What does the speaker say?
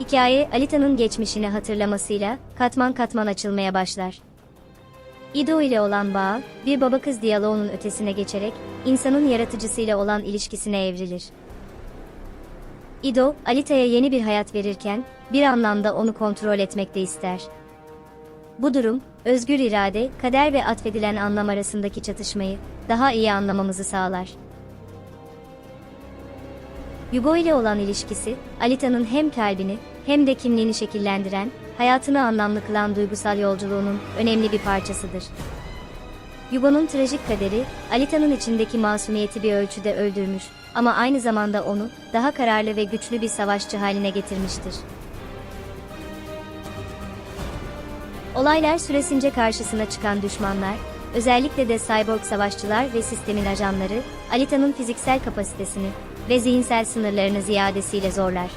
Hikaye, Alita'nın geçmişini hatırlamasıyla katman katman açılmaya başlar. İdo ile olan bağ, bir baba kız diyaloğunun ötesine geçerek insanın yaratıcısıyla olan ilişkisine evrilir. İdo, Alita'ya yeni bir hayat verirken bir anlamda onu kontrol etmek de ister. Bu durum, özgür irade, kader ve atfedilen anlam arasındaki çatışmayı daha iyi anlamamızı sağlar. Yugo ile olan ilişkisi, Alita'nın hem kalbini hem de kimliğini şekillendiren, hayatını anlamlı kılan duygusal yolculuğunun önemli bir parçasıdır. Yugo'nun trajik kaderi, Alita'nın içindeki masumiyeti bir ölçüde öldürmüş ama aynı zamanda onu daha kararlı ve güçlü bir savaşçı haline getirmiştir. Olaylar süresince karşısına çıkan düşmanlar, özellikle de cyborg savaşçılar ve sistemin ajanları, Alita'nın fiziksel kapasitesini ve zihinsel sınırlarını ziyadesiyle zorlar.